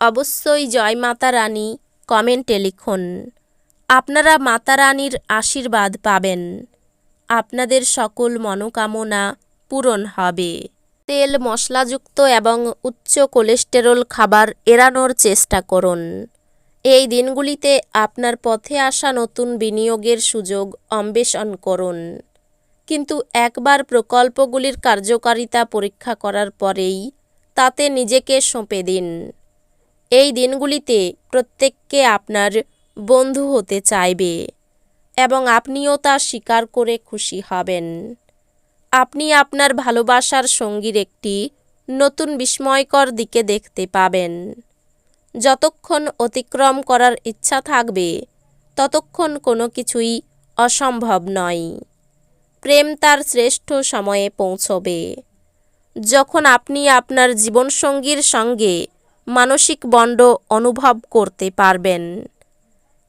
অবশ্যই জয় মাতা রানী কমেন্টে লিখুন। আপনারা মাতা রানীর আশীর্বাদ পাবেন। আপনাদের সকল মনোকামনা পূরণ হবে। তেল, মশলাযুক্ত এবং উচ্চ কোলেস্টেরল খাবার এড়ানোর চেষ্টা করুন। এই দিনগুলিতে আপনার পথে আসা নতুন বিনিয়োগের সুযোগ অন্বেষণ করুন। কিন্তু একবার প্রকল্পগুলির কার্যকারিতা পরীক্ষা করার পরেই তাতে নিজেকে সঁপে দিন। এই দিনগুলিতে প্রত্যেককে আপনার বন্ধু হতে চাইবে এবং আপনিও তা স্বীকার করে খুশি হবেন। আপনি আপনার ভালোবাসার সঙ্গীর একটি নতুন বিস্ময়কর দিকে দেখতে পাবেন। যতক্ষণ অতিক্রম করার ইচ্ছা থাকবে, ততক্ষণ কোনো কিছুই অসম্ভব নয়। প্রেম তার শ্রেষ্ঠ সময়ে পৌঁছবে। যখন আপনি আপনার জীবনসঙ্গীর সঙ্গে মানসিক বন্ড অনুভব করতে পারবেন।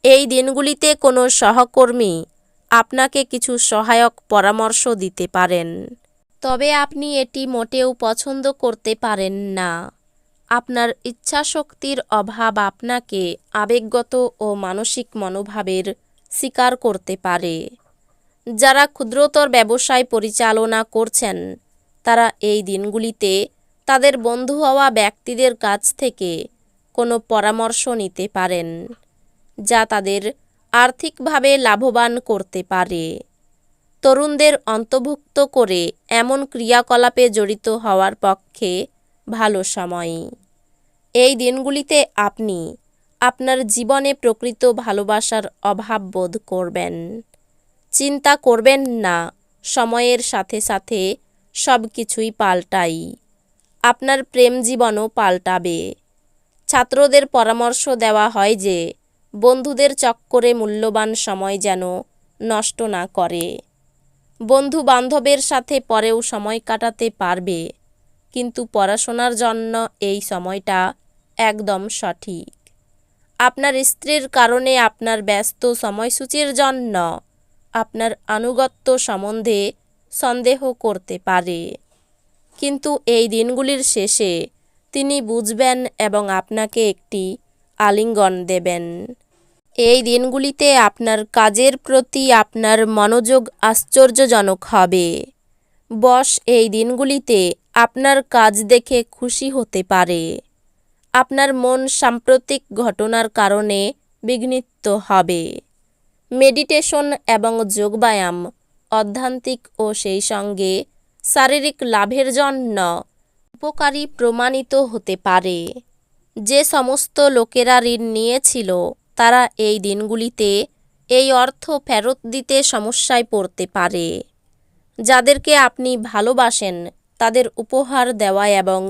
এই দিনগুলিতে কোনো সহকর্মী আপনাকে কিছু সহায়ক পরামর্শ দিতে পারেন। তবে আপনি এটি মোটেও পছন্দ করতে পারেন না। আপনার ইচ্ছাশক্তির অভাব আপনাকে আবেগগত ও মানসিক মনোভাবের শিকার করতে পারে। যারা ক্ষুদ্রতর ব্যবসায় পরিচালনা করছেন, তারা এই দিনগুলিতে তাদের বন্ধু হওয়া ব্যক্তিদের কাছ থেকে কোনো পরামর্শ নিতে পারেন, যা তাদের আর্থিকভাবে লাভবান করতে পারে। তরুণদের অন্তর্ভুক্ত করে এমন ক্রিয়াকলাপে জড়িত হওয়ার পক্ষে ভালো সময়। এই দিনগুলিতে আপনি আপনার জীবনে প্রকৃত ভালোবাসার অভাব বোধ করবেন। চিন্তা করবেন না, সময়ের সাথে সাথে সব কিছুই পাল্টাই। আপনার প্রেম জীবনও পাল্টাবে। ছাত্রদের পরামর্শ দেওয়া হয় যে, বন্ধুদের চক্করে মূল্যবান সময় যেন নষ্ট না করে। বন্ধু বান্ধবের সাথে পরেও সময় কাটাতে পারবে, কিন্তু পড়াশোনার জন্য এই সময়টা একদম সঠিক। আপনার স্ত্রীর কারণে আপনার ব্যস্ত সময়সূচির জন্য আপনার আনুগত্য সম্বন্ধে সন্দেহ করতে পারে। কিন্তু এই দিনগুলির শেষে তিনি বুঝবেন এবং আপনাকে একটি আলিঙ্গন দেবেন। এই দিনগুলিতে আপনার কাজের প্রতি আপনার মনোযোগ আশ্চর্যজনক হবে। বস, এই দিনগুলিতে আপনার কাজ দেখে খুশি হতে পারে। আপনার মন সাম্প্রতিক ঘটনার কারণে বিঘ্নিত হবে। মেডিটেশন এবং যোগব্যায়াম অধ্যান্তিক ও সেই সঙ্গে শারীরিক লাভের জন্য উপকারী প্রমাণিত হতে পারে। যে সমস্ত লোকেরা ঋণ নিয়েছিল, তারা এই দিনগুলিতে এই অর্থ ফেরত দিতে সমস্যায় পড়তে পারে। যাদেরকে আপনি ভালোবাসেন, তাদের উপহার দেওয়া এবং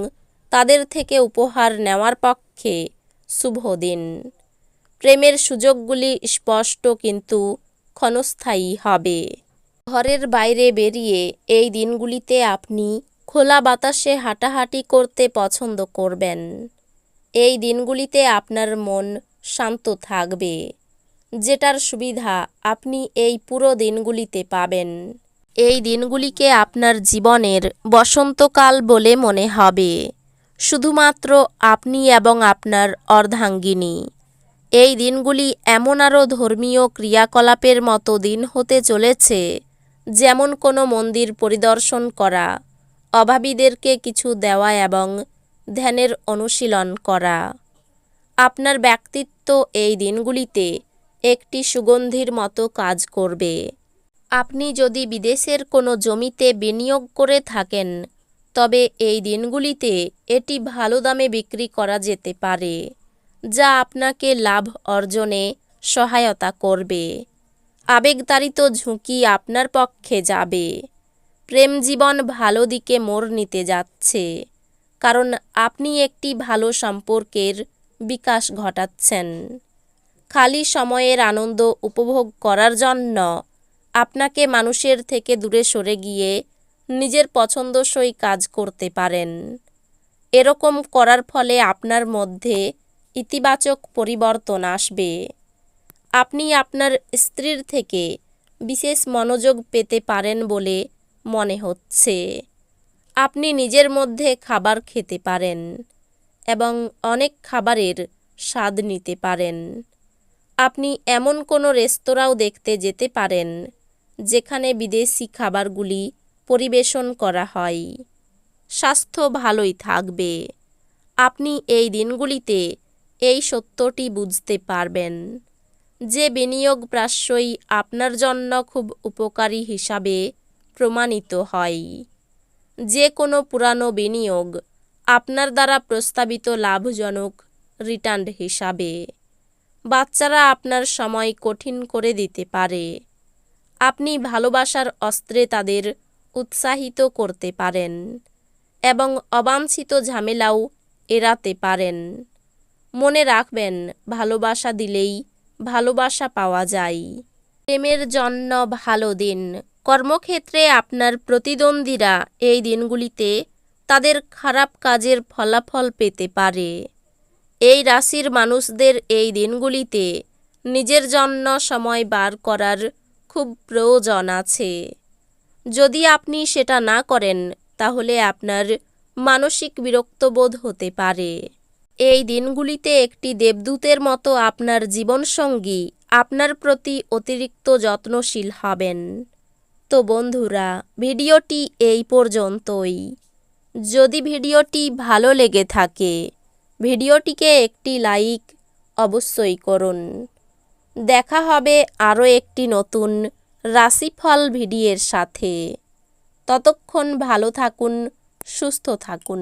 তাদের থেকে উপহার নেওয়ার পক্ষে শুভ দিন। প্রেমের সুযোগগুলি স্পষ্ট কিন্তু ক্ষণস্থায়ী হবে। ঘরের বাইরে বেরিয়ে এই দিনগুলিতে আপনি খোলা বাতাসে হাঁটাহাঁটি করতে পছন্দ করবেন। এই দিনগুলিতে আপনার মন শান্ত থাকবে। যেটার সুবিধা আপনি এই পুরো দিনগুলিতে পাবেন। এই দিনগুলিকে আপনার জীবনের বসন্তকাল বলে মনে হবে। শুধুমাত্র আপনি এবং আপনার অর্ধাঙ্গিনী। এই দিনগুলি এমন আরও ধর্মীয় ক্রিয়াকলাপের মতো দিন হতে চলেছে যেমন কোনো মন্দির পরিদর্শন করা, অভাবীদেরকে কিছু দেওয়া এবং ধ্যানের অনুশীলন করা। আপনার ব্যক্তিত্ব এই দিনগুলিতে একটি সুগন্ধির মতো কাজ করবে। আপনি যদি বিদেশের কোনো জমিতে বিনিয়োগ করে থাকেন, তবে এই দিনগুলিতে এটি ভালো দামে বিক্রি করা যেতে পারে, যা আপনাকে লাভ অর্জনে সহায়তা করবে। আবেগতাড়িত ঝুঁকি আপনার পক্ষে যাবে। প্রেম জীবন ভালো দিকে মোড় নিতে যাচ্ছে, কারণ আপনি একটি ভালো সম্পর্কের বিকাশ ঘটাচ্ছেন। খালি সময়ের আনন্দ উপভোগ করার জন্য আপনাকে মানুষের থেকে দূরে সরে গিয়ে নিজের পছন্দসই কাজ করতে পারেন। এরকম করার ফলে আপনার মধ্যে ইতিবাচক পরিবর্তন আসবে। আপনি আপনার স্ত্রীর থেকে বিশেষ মনোযোগ পেতে পারেন বলে মনে হচ্ছে। আপনি নিজের মধ্যে খাবার খেতে পারেন এবং অনেক খাবারের স্বাদ নিতে পারেন। আপনি এমন কোনো রেস্তোরাঁও দেখতে যেতে পারেন যেখানে বিদেশি খাবারগুলি পরিবেশন করা হয়। স্বাস্থ্য ভালোই থাকবে। আপনি এই দিনগুলিতে এই সত্যটি বুঝতে পারবেন। যে বিনিয়োগ প্রাশ্যই আপনার জন্য খুব উপকারী হিসাবে প্রমাণিত হয়। যে কোনো পুরানো বিনিয়োগ আপনার দ্বারা প্রস্তাবিত লাভজনক রিটার্ন হিসাবে। বাচ্চারা আপনার সময় কঠিন করে দিতে পারে। আপনি ভালোবাসার অস্ত্রে তাদের উৎসাহিত করতে পারেন এবং অবাঞ্ছিত ঝামেলাও এড়াতে পারেন। মনে রাখবেন, ভালোবাসা দিলেই ভালোবাসা পাওয়া যায়। প্রেমের জন্য ভালো দিন। কর্মক্ষেত্রে আপনার প্রতিদ্বন্দ্বীরা এই দিনগুলিতে তাদের খারাপ কাজের ফলাফল পেতে পারে। এই রাশির মানুষদের এই দিনগুলিতে নিজের জন্য সময় বার করার খুব প্রয়োজন আছে। যদি আপনি সেটা না করেন, তাহলে আপনার মানসিক বিরক্তবোধ হতে পারে। এই দিনগুলিতে একটি দেবদূতের মতো আপনার জীবনসঙ্গী আপনার প্রতি অতিরিক্ত যত্নশীল হবেন। তো বন্ধুরা, ভিডিওটি এই পর্যন্তই। যদি ভিডিওটি ভালো লেগে থাকে, ভিডিওটিকে একটি লাইক অবশ্যই করুন। দেখা হবে আরও একটি নতুন রাশিফল ভিডিওর সাথে। ততক্ষণ ভালো থাকুন, সুস্থ থাকুন।